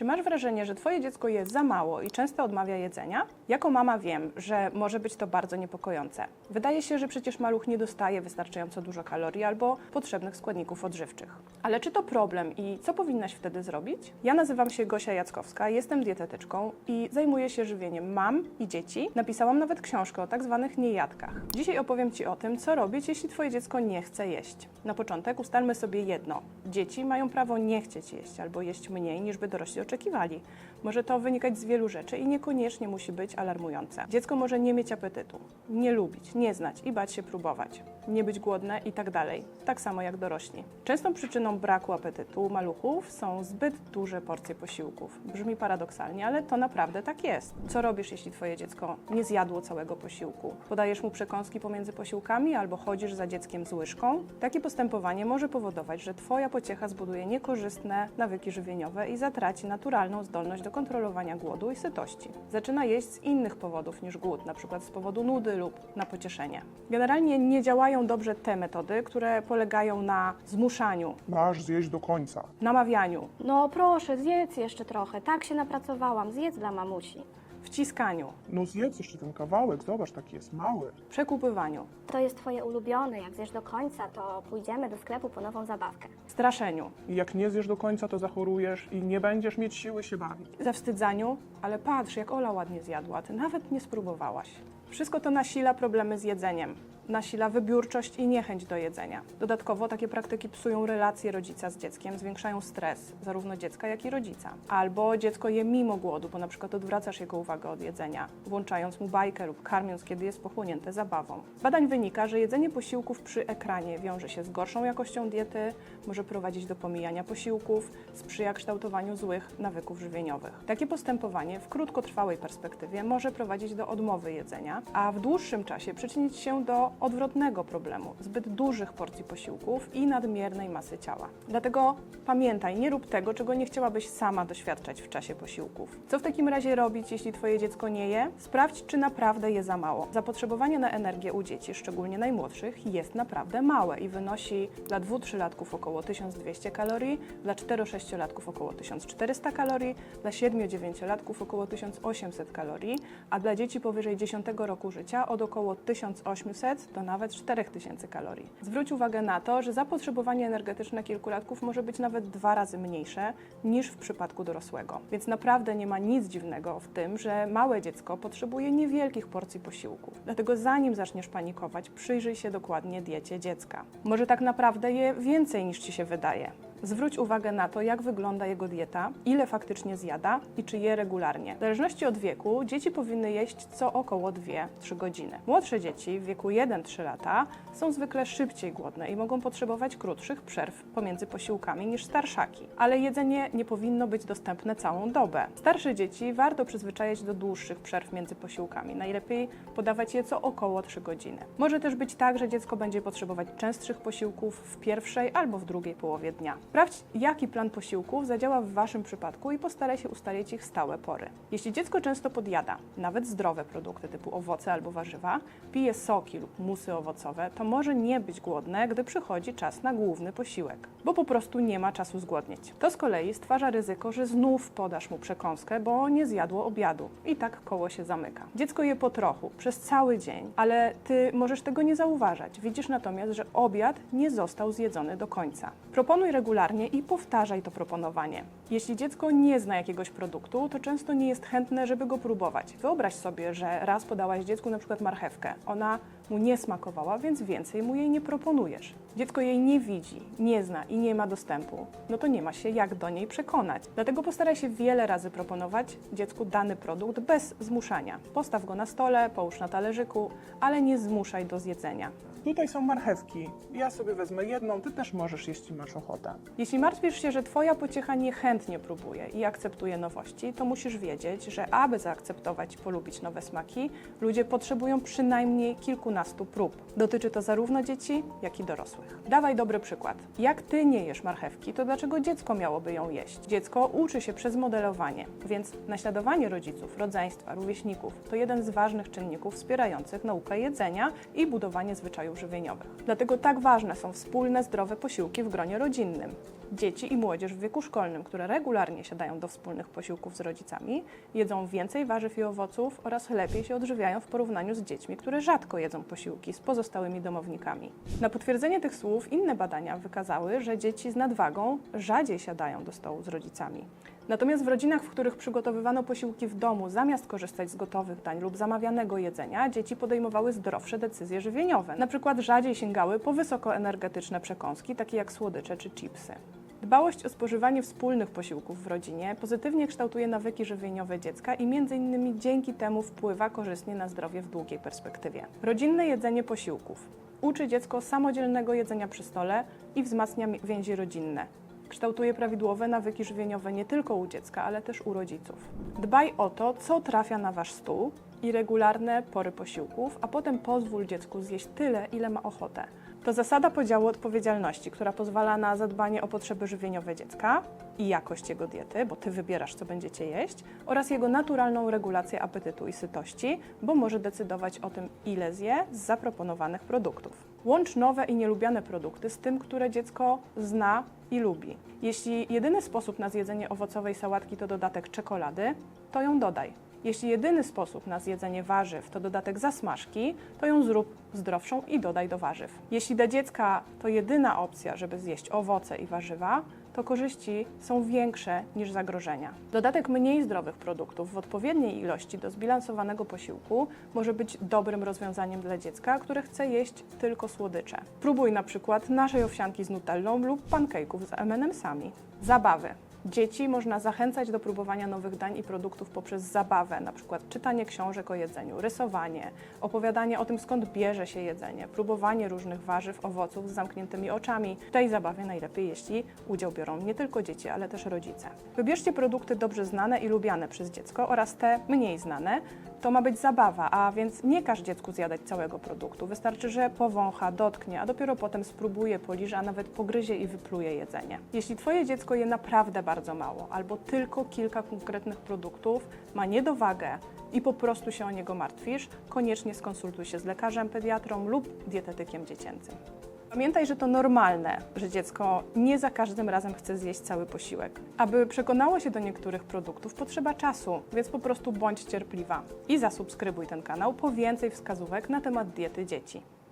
Czy masz wrażenie, że Twoje dziecko je za mało i często odmawia jedzenia? Jako mama wiem, że może być to bardzo niepokojące. Wydaje się, że przecież maluch nie dostaje wystarczająco dużo kalorii albo potrzebnych składników odżywczych. Ale czy to problem i co powinnaś wtedy zrobić? Ja nazywam się Gosia Jackowska, jestem dietetyczką i zajmuję się żywieniem mam i dzieci. Napisałam nawet książkę o tak zwanych niejadkach. Dzisiaj opowiem Ci o tym, co robić, jeśli Twoje dziecko nie chce jeść. Na początek ustalmy sobie jedno. Dzieci mają prawo nie chcieć jeść albo jeść mniej niż by dorośli oczekiwali. Może to wynikać z wielu rzeczy i niekoniecznie musi być alarmujące. Dziecko może nie mieć apetytu, nie lubić, nie znać i bać się próbować, nie być głodne i tak dalej, tak samo jak dorośli. Częstą przyczyną braku apetytu u maluchów są zbyt duże porcje posiłków. Brzmi paradoksalnie, ale to naprawdę tak jest. Co robisz, jeśli twoje dziecko nie zjadło całego posiłku? Podajesz mu przekąski pomiędzy posiłkami albo chodzisz za dzieckiem z łyżką? Takie postępowanie może powodować, że twoja pociecha zbuduje niekorzystne nawyki żywieniowe i zatraci naturalną zdolność do kontrolowania głodu i sytości. Zaczyna jeść z innych powodów niż głód, na przykład z powodu nudy lub na pocieszenie. Generalnie nie działają dobrze te metody, które polegają na zmuszaniu, Masz zjeść do końca. namawianiu, No proszę, zjedz jeszcze trochę. Tak się napracowałam. Zjedz dla mamusi. Wciskaniu, No zjedz jeszcze ten kawałek, zobacz, taki jest mały. przekupywaniu, To jest twoje ulubione. Jak zjesz do końca, to pójdziemy do sklepu po nową zabawkę. straszeniu, I jak nie zjesz do końca, to zachorujesz i nie będziesz mieć siły się bawić. zawstydzaniu, ale patrz, jak Ola ładnie zjadła, ty nawet nie spróbowałaś. Wszystko to nasila problemy z jedzeniem, nasila wybiórczość i niechęć do jedzenia. Dodatkowo takie praktyki psują relacje rodzica z dzieckiem, zwiększają stres zarówno dziecka, jak i rodzica. Albo dziecko je mimo głodu, bo na przykład odwracasz jego uwagę od jedzenia, włączając mu bajkę lub karmiąc, kiedy jest pochłonięte zabawą. Badań wynika, że jedzenie posiłków przy ekranie wiąże się z gorszą jakością diety, może prowadzić do pomijania posiłków, sprzyja kształtowaniu złych nawyków żywieniowych. Takie postępowanie w krótkotrwałej perspektywie może prowadzić do odmowy jedzenia, a w dłuższym czasie przyczynić się do odwrotnego problemu zbyt dużych porcji posiłków i nadmiernej masy ciała. Dlatego pamiętaj, nie rób tego, czego nie chciałabyś sama doświadczać w czasie posiłków. Co w takim razie robić, jeśli Twoje dziecko nie je? Sprawdź, czy naprawdę je za mało. Zapotrzebowanie na energię u dzieci, szczególnie najmłodszych, jest naprawdę małe i wynosi dla 2-3-latków około 1200 kalorii, dla 4-6-latków około 1400 kalorii, dla 7-9-latków około 1800 kalorii, a dla dzieci powyżej 10 roku życia od około 1800 do nawet 4000 kalorii. Zwróć uwagę na to, że zapotrzebowanie energetyczne kilkulatków może być nawet dwa razy mniejsze niż w przypadku dorosłego. Więc naprawdę nie ma nic dziwnego w tym, że małe dziecko potrzebuje niewielkich porcji posiłków. Dlatego zanim zaczniesz panikować, przyjrzyj się dokładnie diecie dziecka. Może tak naprawdę je więcej niż ci się wydaje. Zwróć uwagę na to, jak wygląda jego dieta, ile faktycznie zjada i czy je regularnie. W zależności od wieku dzieci powinny jeść co około 2-3 godziny. Młodsze dzieci w wieku 1-3 lata są zwykle szybciej głodne i mogą potrzebować krótszych przerw pomiędzy posiłkami niż starszaki. Ale jedzenie nie powinno być dostępne całą dobę. Starsze dzieci warto przyzwyczajać do dłuższych przerw między posiłkami. Najlepiej podawać je co około 3 godziny. Może też być tak, że dziecko będzie potrzebować częstszych posiłków w pierwszej albo w drugiej połowie dnia. Sprawdź, jaki plan posiłków zadziała w Waszym przypadku i postaraj się ustalić ich stałe pory. Jeśli dziecko często podjada, nawet zdrowe produkty typu owoce albo warzywa, pije soki lub musy owocowe, to może nie być głodne, gdy przychodzi czas na główny posiłek, bo po prostu nie ma czasu zgłodnieć. To z kolei stwarza ryzyko, że znów podasz mu przekąskę, bo nie zjadło obiadu. I tak koło się zamyka. Dziecko je po trochu, przez cały dzień, ale Ty możesz tego nie zauważać. Widzisz natomiast, że obiad nie został zjedzony do końca. Proponuj regularnie i powtarzaj to proponowanie. Jeśli dziecko nie zna jakiegoś produktu, to często nie jest chętne, żeby go próbować. Wyobraź sobie, że raz podałaś dziecku na przykład marchewkę. Ona mu nie smakowała, więc więcej mu jej nie proponujesz. Dziecko jej nie widzi, nie zna i nie ma dostępu. No to nie ma się jak do niej przekonać. Dlatego postaraj się wiele razy proponować dziecku dany produkt bez zmuszania. Postaw go na stole, połóż na talerzyku, ale nie zmuszaj do zjedzenia. Tutaj są marchewki. Ja sobie wezmę jedną, ty też możesz, jeśli masz ochotę. Jeśli martwisz się, że Twoja pociecha niechętnie próbuje i akceptuje nowości, to musisz wiedzieć, że aby zaakceptować i polubić nowe smaki, ludzie potrzebują przynajmniej kilkunastu prób. Dotyczy to zarówno dzieci, jak i dorosłych. Dawaj dobry przykład. Jak Ty nie jesz marchewki, to dlaczego dziecko miałoby ją jeść? Dziecko uczy się przez modelowanie, więc naśladowanie rodziców, rodzeństwa, rówieśników to jeden z ważnych czynników wspierających naukę jedzenia i budowanie zwyczajów żywieniowych. Dlatego tak ważne są wspólne, zdrowe posiłki w gronie rodzinnym. Dzieci i młodzież w wieku szkolnym, które regularnie siadają do wspólnych posiłków z rodzicami, jedzą więcej warzyw i owoców oraz lepiej się odżywiają w porównaniu z dziećmi, które rzadko jedzą posiłki z pozostałymi domownikami. Na potwierdzenie tych słów inne badania wykazały, że dzieci z nadwagą rzadziej siadają do stołu z rodzicami. Natomiast w rodzinach, w których przygotowywano posiłki w domu, zamiast korzystać z gotowych dań lub zamawianego jedzenia, dzieci podejmowały zdrowsze decyzje żywieniowe. Na przykład rzadziej sięgały po wysokoenergetyczne przekąski, takie jak słodycze czy chipsy. Dbałość o spożywanie wspólnych posiłków w rodzinie pozytywnie kształtuje nawyki żywieniowe dziecka i innymi dzięki temu wpływa korzystnie na zdrowie w długiej perspektywie. Rodzinne jedzenie posiłków uczy dziecko samodzielnego jedzenia przy stole i wzmacnia więzi rodzinne. Kształtuje prawidłowe nawyki żywieniowe nie tylko u dziecka, ale też u rodziców. Dbaj o to, co trafia na wasz stół i regularne pory posiłków, a potem pozwól dziecku zjeść tyle, ile ma ochotę. To zasada podziału odpowiedzialności, która pozwala na zadbanie o potrzeby żywieniowe dziecka i jakość jego diety, bo ty wybierasz, co będziecie jeść, oraz jego naturalną regulację apetytu i sytości, bo może decydować o tym, ile zje z zaproponowanych produktów. Łącz nowe i nielubiane produkty z tym, które dziecko zna i lubi. Jeśli jedyny sposób na zjedzenie owocowej sałatki to dodatek czekolady, to ją dodaj. Jeśli jedyny sposób na zjedzenie warzyw to dodatek zasmażki, to ją zrób zdrowszą i dodaj do warzyw. Jeśli dla dziecka to jedyna opcja, żeby zjeść owoce i warzywa, to korzyści są większe niż zagrożenia. Dodatek mniej zdrowych produktów w odpowiedniej ilości do zbilansowanego posiłku może być dobrym rozwiązaniem dla dziecka, które chce jeść tylko słodycze. Próbuj na przykład naszej owsianki z nutellą lub pancake'ów z M&M'sami. Zabawy. Dzieci można zachęcać do próbowania nowych dań i produktów poprzez zabawę, na przykład czytanie książek o jedzeniu, rysowanie, opowiadanie o tym, skąd bierze się jedzenie, próbowanie różnych warzyw, owoców z zamkniętymi oczami. W tej zabawie najlepiej, jeśli udział biorą nie tylko dzieci, ale też rodzice. Wybierzcie produkty dobrze znane i lubiane przez dziecko oraz te mniej znane. To ma być zabawa, a więc nie każ dziecku zjadać całego produktu. Wystarczy, że powącha, dotknie, a dopiero potem spróbuje, poliże, a nawet pogryzie i wypluje jedzenie. Jeśli Twoje dziecko je naprawdę bardzo mało, albo tylko kilka konkretnych produktów, ma niedowagę i po prostu się o niego martwisz, koniecznie skonsultuj się z lekarzem, pediatrą lub dietetykiem dziecięcym. Pamiętaj, że to normalne, że dziecko nie za każdym razem chce zjeść cały posiłek. Aby przekonało się do niektórych produktów, potrzeba czasu, więc po prostu bądź cierpliwa i zasubskrybuj ten kanał po więcej wskazówek na temat diety dzieci.